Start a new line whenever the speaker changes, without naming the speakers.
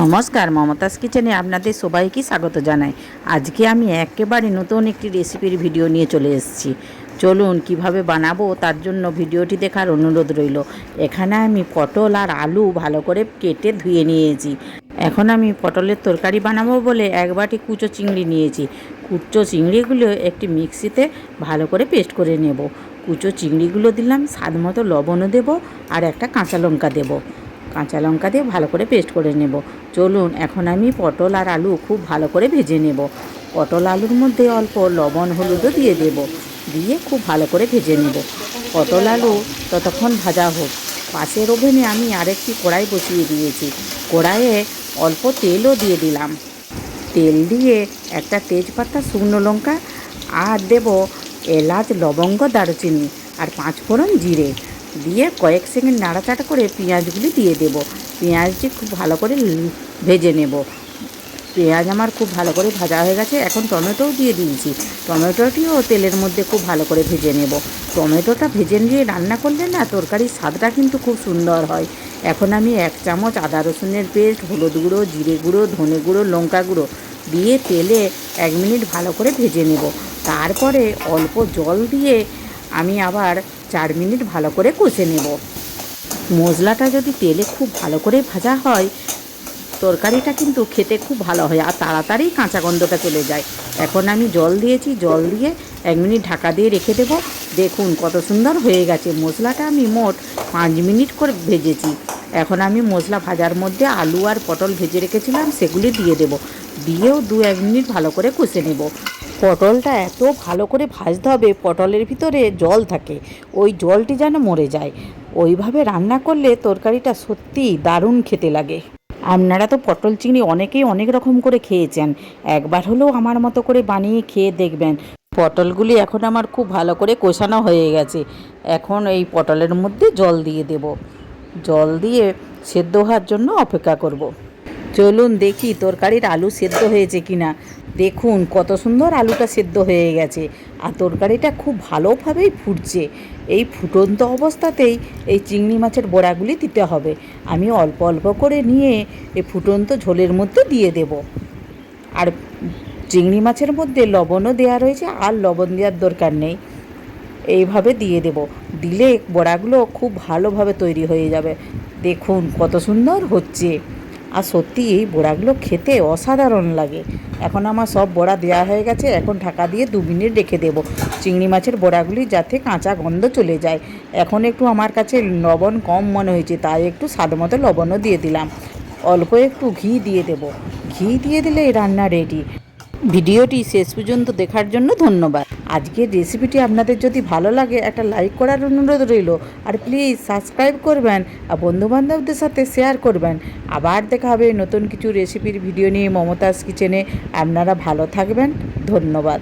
নমস্কার, মমতাজ কিচেনে আপনাদের সবাইকে স্বাগত জানাই। আজকে আমি একেবারে নতুন একটি রেসিপির ভিডিও নিয়ে চলে এসেছি। চলুন কীভাবে বানাবো তার জন্য ভিডিওটি দেখার অনুরোধ রইল। এখানে আমি পটল আর আলু ভালো করে কেটে ধুয়ে নিয়েছি। এখন আমি পটলের তরকারি বানাবো বলে এক বাটি কুচো চিংড়ি নিয়েছি। কুচো চিংড়িগুলো একটি মিক্সিতে ভালো করে পেস্ট করে নেব। কুচো চিংড়িগুলো দিলাম স্বাদ মতো লবণও দেবো আর একটা কাঁচা লঙ্কা দেবো। কাঁচা লঙ্কা দিয়ে ভালো করে পেস্ট করে নেব। চলুন, এখন আমি পটল আর আলু খুব ভালো করে ভেজে নেব। পটল আলুর মধ্যে অল্প লবণ, হলুদও দিয়ে দেব। দিয়ে খুব ভালো করে ভেজে নেব। পটল আলু ততক্ষণ ভাজা হোক। পাশের ওভেনে আমি আরেকটি কড়াই বসিয়ে দিয়েছি। কড়াইয়ে অল্প তেলও দিয়ে দিলাম। তেল দিয়ে একটা তেজপাতা, শুকনো লঙ্কা, আর দেব এলাচ, লবঙ্গ, দারুচিনি, আর পাঁচ ফোড়ন জিরে। দিয়ে কয়েক সেকেন্ড নাড়াচাড়া করে পেঁয়াজগুলি দিয়ে দেব। পেঁয়াজটি খুব ভালো করে ভেজে নেব। পেঁয়াজ আমার খুব ভালো করে ভাজা হয়ে গেছে, এখন টমেটোও দিয়ে দিয়েছি। টমেটোটিও তেলের মধ্যে খুব ভালো করে ভেজে নেব। টমেটোটা ভেজে নিয়ে রান্না করলে না তরকারির স্বাদটা কিন্তু খুব সুন্দর হয়। এখন আমি এক চামচ আদা রসুনের পেস্ট, হলুদ গুঁড়ো, জিরে গুঁড়ো, ধনে গুঁড়ো, লঙ্কা গুঁড়ো দিয়ে তেলে এক মিনিট ভালো করে ভেজে নেব। তারপরে অল্প জল দিয়ে আমি আবার চার মিনিট ভালো করে কষে নেব। মশলাটা যদি তেলে খুব ভালো করে ভাজা হয়, তরকারিটা কিন্তু খেতে খুব ভালো হয় আর তাড়াতাড়ি কাঁচা গন্ধটা চলে যায়। এখন আমি জল দিয়েছি, জল দিয়ে এক মিনিট ঢাকা দিয়ে রেখে দেবো। দেখুন কত সুন্দর হয়ে গেছে। মশলাটা আমি মোট পাঁচ মিনিট করে ভেজেছি। এখন আমি মশলা ভাজার মধ্যে আলু আর পটল ভেজে রেখেছিলাম, সেগুলি দিয়ে দেবো। দিয়েও দু এক মিনিট ভালো করে কষে নেব। পটলটা এত ভালো করে ভাজতে হবে, পটলের ভিতরে জল থাকে, ওই জলটি যেন মরে যায়। ওইভাবে রান্না করলে তরকারিটা সত্যিই দারুণ খেতে লাগে। আপনারা তো পটল চিংড়ি অনেকেই অনেক রকম করে খেয়েছেন, একবার হলেও আমার মতো করে বানিয়ে খেয়ে দেখবেন। পটলগুলি এখন আমার খুব ভালো করে কষানো হয়ে গেছে, এখন এই পটলের মধ্যে জল দিয়ে দেব। জল দিয়ে সেদ্ধ হওয়ার জন্য অপেক্ষা করব। চলুন দেখি তরকারির আলু সেদ্ধ হয়েছে কিনা। দেখুন কত সুন্দর আলুটা সেদ্ধ হয়ে গেছে। আর তরকারিটা খুব ভালোভাবেই ফুটছে। এই ফুটন্ত অবস্থাতেই এই চিংড়ি মাছের বড়াগুলি দিতে হবে। আমি অল্প অল্প করে নিয়ে এই ফুটন্ত ঝোলের মধ্যে দিয়ে দেব। আর চিংড়ি মাছের মধ্যে লবণও দেওয়া রয়েছে, আর লবণ দেওয়ার দরকার নেই। এইভাবে দিয়ে দেব। দিলে বড়াগুলো খুব ভালোভাবে তৈরি হয়ে যাবে। দেখুন কত সুন্দর হচ্ছে। আর সত্যি এই বড়াগুলো খেতে অসাধারণ লাগে। এখন আমার সব বড়া দেওয়া হয়ে গেছে, এখন ঢাকা দিয়ে দু মিনিট রেখে দেবো। চিংড়ি মাছের বড়াগুলি যাতে কাঁচা গন্ধ চলে যায়। এখন একটু আমার কাছে লবণ কম মনে হয়েছে, তাই একটু স্বাদ মতো লবণও দিয়ে দিলাম। অল্প একটু ঘি দিয়ে দেব। ঘি দিয়ে দিলে রান্না রেডি ভিডিওটি শেষ পর্যন্ত দেখার জন্য ধন্যবাদ। আজকের রেসিপিটি আপনাদের যদি ভালো লাগে, একটা লাইক করার অনুরোধ রইল। আর প্লিজ সাবস্ক্রাইব করবেন আর বন্ধুবান্ধবদের সাথে শেয়ার করবেন। আবার দেখা হবে নতুন কিছু রেসিপির ভিডিও নিয়ে মমতাজ কিচেনে। আপনারা ভালো থাকবেন। ধন্যবাদ।